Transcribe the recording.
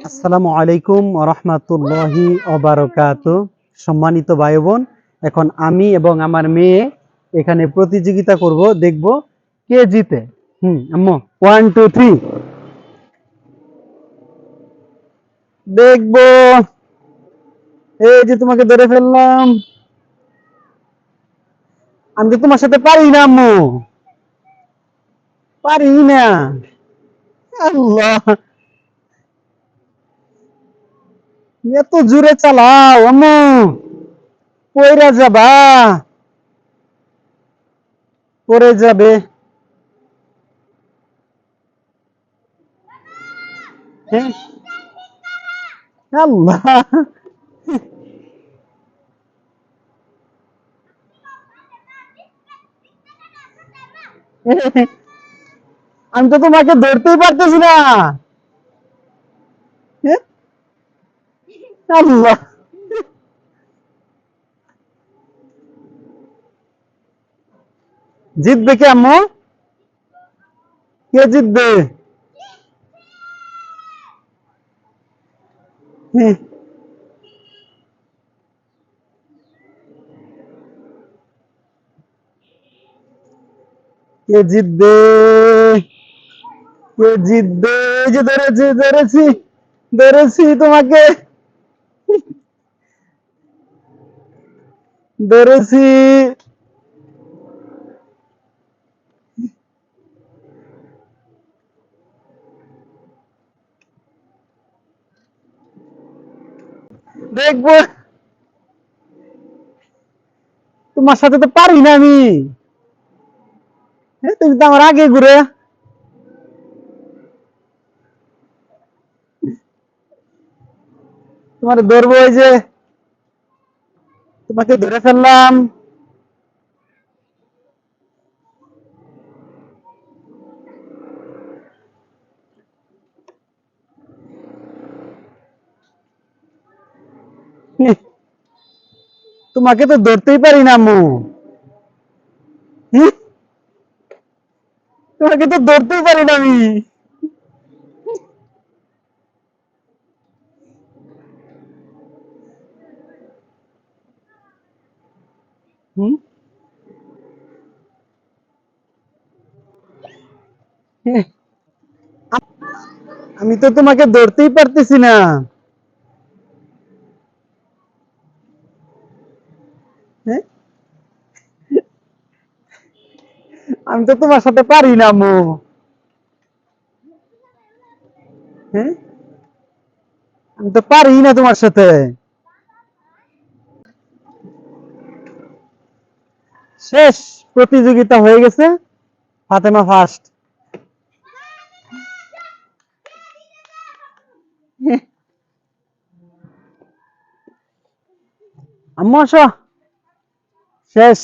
আসসালামু আলাইকুম রহমাতুল্লাহি অবারকাত সম্মানিত ভাই বোন এখন আমি এবং আমার মেয়ে এখানে প্রতিযোগিতা করব, দেখব কে জিতে। হুম, আম্মু ওয়ান টু থ্রি দেখব। এই যে তোমাকে ধরে ফেললাম। আমি তো তোমার সাথে পারি না, আম্মু। পারি না। আল্লাহ। এত জোরে চালাও আম্মু পয়রা যাবা। পরে যাবে। আমি তো তোমাকে ধরতেই পারতেছি না। আল্লাহ জিতবে কে আম্মু কে জিতবে হ্যাঁ। কে জিতবে কে জিতবে এই যে ধরেছি ধরেছি ধরেছি তোমাকে ধরেছি দেখবো তোমার সাথে তো পারি না আমি হ্যাঁ, তুমি তো আমার আগে ঘুরে তোমার ধরবো ওই যে তোমাকে ধরে ফেললাম তোমাকে তো ধরতেই পারি না আম্মু হুম? তোমাকে তো ধরতেই পারি না আমি আমি তো তোমাকে ধরতেই পারতেছি না। হ্যাঁ? আমি তো তোমার সাথে পারি না, মো। হ্যাঁ? আমি তো পারি না তোমার সাথে। শেষ প্রতিযোগিতা হয়ে গেছে ফাতেমা ফার্স্ট আম্মা শেষ।